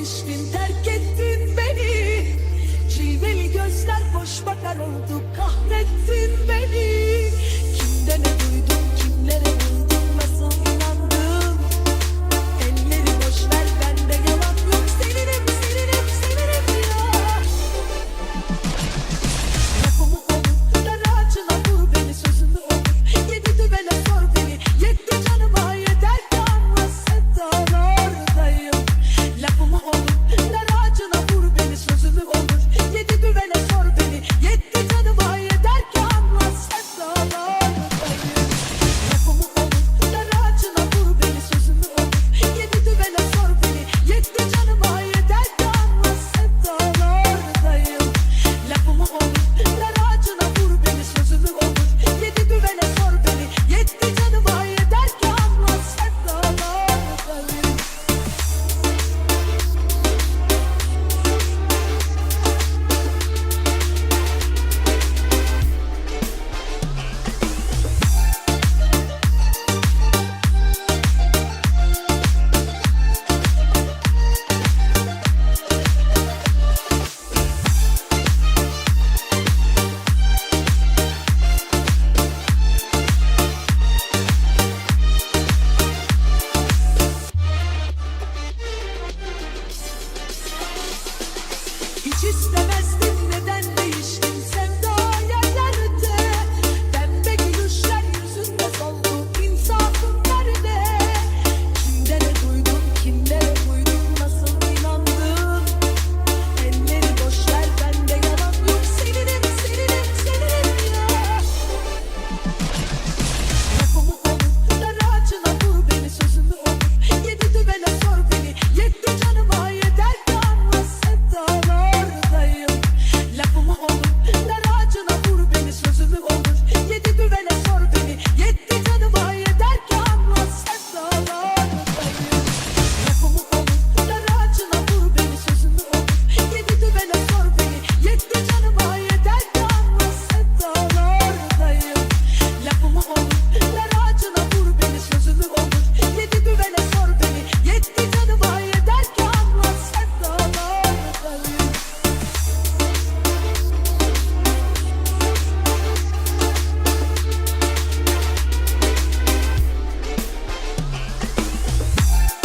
geçtin terk ettin beni. Cilveli gözler boş bakar oldu kahrettin beni Just. la.